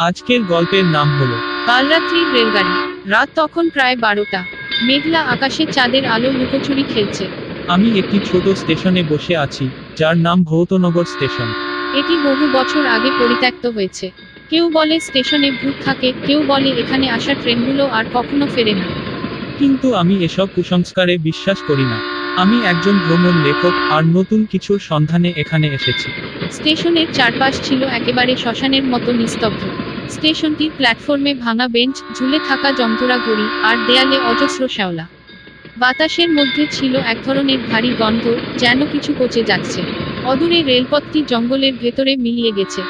আজকের গল্পের নাম হলো কাল রাত্রির রেলগাড়ি। রাত তখন প্রায় বারোটা। মেঘলা আকাশে চাঁদের আলো লুকোচুরি খেলছে। আমি একটি ছোট স্টেশনে বসে আছি যার নাম ভৌতনগর স্টেশন। এটি বহু বছর আগে পরিত্যক্ত হয়েছে। কেউ বলে স্টেশনে ভূত থাকে কেউ বলে এখানে আসা ট্রেনগুলো আর কখনো ফেরে না। কিন্তু আমি এসব কুসংস্কারে বিশ্বাস করি না। আমি একজন ভ্রমণ লেখক আর নতুন কিছুর সন্ধানে এখানে এসেছি। স্টেশনের চারপাশ ছিল একেবারে শ্মশানের মতো নিস্তব্ধ। স্টেশনটির প্ল্যাটফর্মে ভাঙা বেঞ্চ ঝুলে থাকা যন্ত্রা ঘড়ি আর দেয়ালে অজস্র শ্যাওলা। বাতাসের মধ্যে ছিল এক ধরনের ভারী গন্ধ যেন কিছু পচে যাচ্ছে। অদূরে রেলপথটি জঙ্গলের ভেতরে মিলিয়ে গেছে।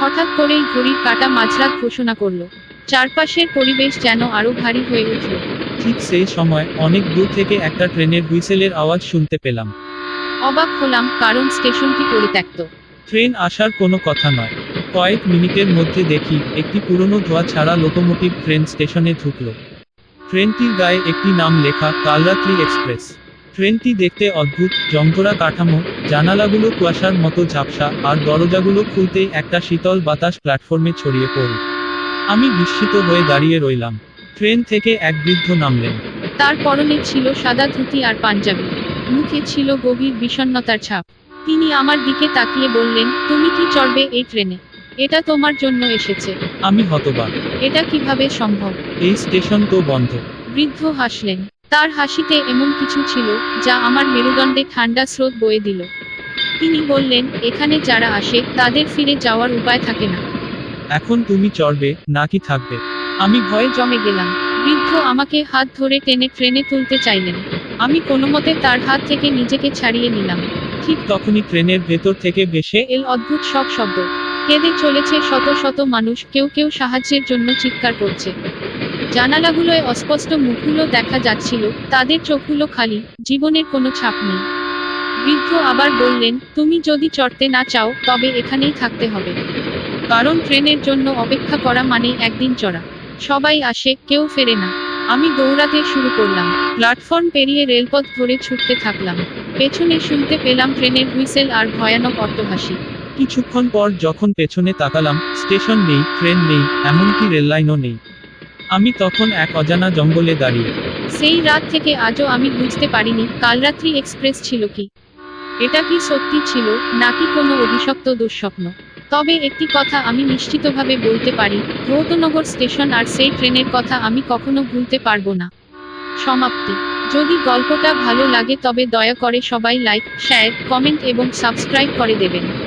হঠাৎ করেই ঘড়ির কাটা মাঝরাত ঘোষণা করল। চারপাশের পরিবেশ যেন আরও ভারী হয়ে উঠল। ঠিক সেই সময় অনেক দূর থেকে একটা ট্রেনের হুইসেলের আওয়াজ শুনতে পেলাম। অবাক হলাম কারণ স্টেশনটি পরিত্যক্ত। ট্রেন আসার কোনো কথা নয়। কয়েক মিনিটের মধ্যে দেখি, একটি পুরনো ধোয়া ছাড়া লোকোমোটিভ ট্রেন স্টেশনে ঢুকল। ট্রেনটির গায়ে একটি নাম লেখা, কালরাত্রি এক্সপ্রেস। ট্রেনটি দেখতে অদ্ভুত জংধরা কাঠামো, জানালাগুলো কুয়াশার মতো ঝাপসা, আর দরজাগুলো খুলতেই একটা শীতল বাতাস প্ল্যাটফর্মে ছড়িয়ে পড়ল। আমি বিস্মিত হয়ে দাঁড়িয়ে রইলাম। ট্রেন থেকে এক বৃদ্ধ নামলেন। তার পরনে ছিল সাদা ধুতি আর পাঞ্জাবি। মুখে ছিল গভীর বিষণ্ণতার ছাপ। তিনি আমার দিকে তাকিয়ে বললেন, তুমি কি চড়বে এই ট্রেনে? এটা তোমার জন্য এসেছে। আমি হতবাক। এটা কীভাবে সম্ভব? এই স্টেশন তো বন্ধ। বৃদ্ধ হাসলেন। তার হাসিতে এমন কিছু ছিল যা আমার মেরুদণ্ডে ঠান্ডা স্রোত বয়ে দিল। তিনি বললেন এখানে যারা আসে তাদের ফিরে যাওয়ার উপায় থাকে না। এখন তুমি চড়বে নাকি থাকবে? আমি ভয়ে জমে গেলাম। বৃদ্ধ আমাকে হাত ধরে টেনে ট্রেনে তুলতে চাইলেন। আমি কোনোমতে তার হাত থেকে নিজেকে ছাড়িয়ে নিলাম। ঠিক তখনই ট্রেনের ভেতর থেকে ভেসে এল অদ্ভুত সব শব্দ। কেঁদে চলেছে শত শত মানুষ, কেউ কেউ সাহায্যের জন্য চিৎকার করছে। জানালাগুলোয় অস্পষ্ট মুখগুলো দেখা যাচ্ছিল, তাদের চোখগুলো খালি, জীবনের কোনো ছাপ নেই। বৃদ্ধ আবার বললেন, তুমি যদি চড়তে না চাও, তবে এখানেই থাকতে হবে। কারণ ট্রেনের জন্য অপেক্ষা করা মানে একদিন চড়া। সবাই আসে, কেউ ফেরে না। আমি দৌড়াতে শুরু করলাম। প্ল্যাটফর্ম পেরিয়ে রেলপথ ধরে ছুটতে থাকলাম। পেছনে শুনতে পেলাম ট্রেনের হুইসেল আর ভয়ানক অট্টহাসি। কিছুক্ষণ পর যখন পেছনে তাকালাম, স্টেশন নেই, ট্রেন নেই, এমনকি রেললাইনও নেই। আমি তখন এক অজানা জঙ্গলে দাঁড়িয়ে। সেই রাত থেকে আজও আমি বুঝতে পারিনি, কালরাত্রি এক্সপ্রেস ছিল কি? এটা কি সত্যি ছিল, নাকি কোনো অভিশপ্ত দুঃস্বপ্ন? তবে একটি কথা আমি নিশ্চিতভাবে বলতে পারি গৌতনগর স্টেশন আর সেই ট্রেনের কথা আমি কখনো ভুলতে পারব না। সমাপ্তি। যদি গল্পটা ভালো লাগে তবে দয়া করে সবাই লাইক, শেয়ার, কমেন্ট এবং সাবস্ক্রাইব করে দেবেন।